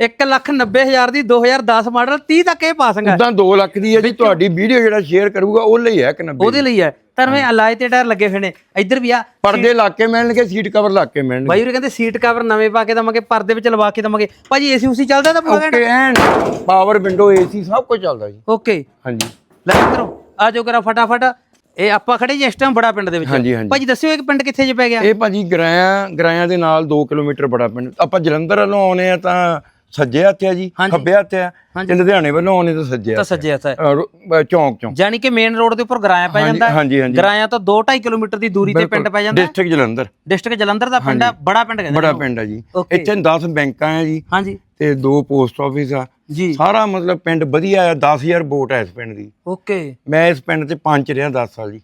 190000 ਦੀ 2010 ਮਾਡਲ 30 ਤੱਕ ਇਹ ਪਾਸਾਂਗਾ ਉਦਾਂ 2 ਲੱਖ ਦੀ ਹੈ ਜੀ ਤੁਹਾਡੀ ਵੀਡੀਓ ਜਿਹੜਾ ਸ਼ੇਅਰ ਕਰੂਗਾ ਉਹ ਲਈ ਹੈ 190 ਉਹਦੇ ਲਈ ਹੈ। ਤਰਵੇਂ ਅਲਾਈ ਤੇ ਟਾਇਰ ਲੱਗੇ ਹੋਏ ਨੇ। ਇੱਧਰ ਵੀ ਆ ਪਰਦੇ ਲਾ ਕੇ ਮਿਲਣਗੇ ਸੀਟ ਕਵਰ ਲਾ ਕੇ ਮਿਲਣਗੇ ਬਾਈ ਉਹ ਕਹਿੰਦੇ ਸੀਟ ਕਵਰ ਨਵੇਂ ਪਾ ਕੇ ਦਵਾਂਗੇ ਪਰਦੇ ਵਿੱਚ ਲਵਾ ਕੇ ਦਵਾਂਗੇ। ਭਾਜੀ ਏਸੀ ਉਸੀ ਚੱਲਦਾ ਤਾਂ ਪੂਰਾ ਓਕੇ ਐਨ ਪਾਵਰ ਵਿੰਡੋ ਏਸੀ ਸਭ ਕੁਝ ਚੱਲਦਾ ਜੀ। ਓਕੇ। ਹਾਂਜੀ। ਲੈ ਕਰੋ ਆ ਜਾਓ ਕਰਾ ਫਟਾਫਟ। ਇਹ ਆਪਾਂ ਖੜੇ ਜੀ ਇਸ ਟਾਈਮ ਬੜਾ ਪਿੰਡ ਦੇ ਵਿੱਚ। ਹਾਂਜੀ ਹਾਂਜੀ। ਭਾਜੀ ਦੱਸਿਓ ਇੱਕ ਪਿੰਡ ਕਿੱਥੇ ਜੇ ਪੈ ਗਿਆ? ਇਹ ਭਾਜੀ ਗਰਾਇਆ ਗਰਾਇਆ ਦੇ ਨਾਲ 2 ਕਿਲੋਮੀਟਰ ਬੜਾ ਪਿੰਡ। ਆਪਾਂ ਜਲੰਧਰ ਵੱਲੋਂ ਆਉਨੇ ਆ ਤਾਂ ਸੱਜੇ ਹੱਥ ਆ ਜੀ ਖੱਬੇ ਹੱਥ ਆ ਤੇ ਲੁਧਿਆਣੇ ਵੱਲੋਂ ਆਉਨੇ ਤਾਂ ਸੱਜੇ ਤਾਂ ਹੱਥ ਸੱਜੇ ਹੱਥ ਹੈ ਆ। ਰੋ- ਚੌਂਕ ਚੌਂਕ। ਜਾਨੀ ਕਿ ਮੇਨ ਰੋਡ ਦੇ ਉੱਪਰ ਗਰਾਇਆ ਪੈ ਜਾਂਦਾ। ਹੈ ਹਾਂਜੀ ਹਾਂਜੀ। ਗਰਾਇਆ ਤੋਂ 2.5 ਕਿਲੋਮੀਟਰ ਦੀ ਦੂਰੀ ਤੇ ਪਿੰਡ ਪੈ ਜਾਂਦਾ। ਹੈ ਡਿਸਟ੍ਰਿਕਟ ਜਲੰਧਰ। ਡਿਸਟ੍ਰਿਕਟ ਜਲੰਧਰ ਦਾ ਪਿੰਡ ਹੈ ਬੜਾ ਪਿੰਡ ਕਹਿੰਦੇ ਬੜਾ। ਪਿੰਡ ਆ ਜੀ। Okay. ਇੱਥੇ 10 ਬੈਂਕਾਂ ਆ ਜੀ। ਹਾਂਜੀ। ਤੇ ਦੋ ਪੋਸਟ ਆਫਿਸ ਆ। ਜੀ। ਸਾਰਾ ਮਤਲਬ ਪਿੰਡ ਵਧੀਆ ਆ 10000 ਵੋਟ ਆ ਇਸ ਪਿੰਡ ਦੀ। ਓਕੇ। ਮੈਂ ਇਸ ਪਿੰਡ ਤੇ ਪੰਚ ਰਿਹਾ 10 ਸਾਲ ਜੀ।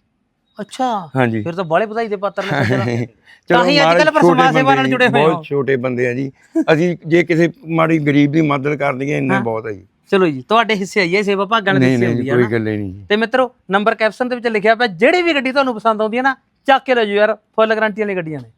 ਅੱਛਾ ਹਾਂਜੀ। ਫਿਰ ਤਾਂ ਬਾਲੇ ਵਧਾਈ ਦੇ ਪਾਤਰ ਨੇ ਸੱਜਣਾ। ਤਾਂ ਹੀ ਅੱਜ ਕੱਲ੍ਹ ਪਰ ਛੋਟੇ ਸਮਾਜ ਸੇਵਾ ਨਾਲ ਬੰਦੇ ਜੁੜੇ ਹੋਏ ਹੋ। ਬਹੁਤ ਛੋਟੇ ਬੰਦੇ ਆ ਜੀ। ਅਸੀਂ ਜੇ ਕਿਸੇ ਮਾੜੀ ਗਰੀਬ ਦੀ ਮਦਦ ਕਰ ਦਈਏ ਇੰਨੇ ਬਹੁਤ ਆ ਜੀ। ਚਲੋ ਜੀ ਤੁਹਾਡੇ ਹਿੱਸੇ ਆਈਏ ਸੇਵਾ ਭਾਗਾਂ ਦੇ ਨਹੀਂ ਹਿੱਸੇ ਨਹੀਂ ਹੁੰਦੀ ਜੀ, ਹੈ ਕੋਈ ਨਾ। ਗੱਲ ਹੀ ਨਹੀਂ ਜੀ। ਤੇ ਮਿੱਤਰੋ ਨੰਬਰ ਕੈਪਸ਼ਨ ਦੇ ਵਿੱਚ ਲਿਖਿਆ ਪਿਆ ਜਿਹੜੀ ਵੀ ਗੱਡੀ ਤੁਹਾਨੂੰ ਪਸੰਦ ਆਉਂਦੀ ਹੈ ਨਾ ਚੱਕ ਕੇ ਲੈ ਜਾਓ ਯਾਰ ਫੁੱਲ ਗਾਰੰਟੀ ਵਾਲੀ ਗੱਡੀਆਂ ਨੇ।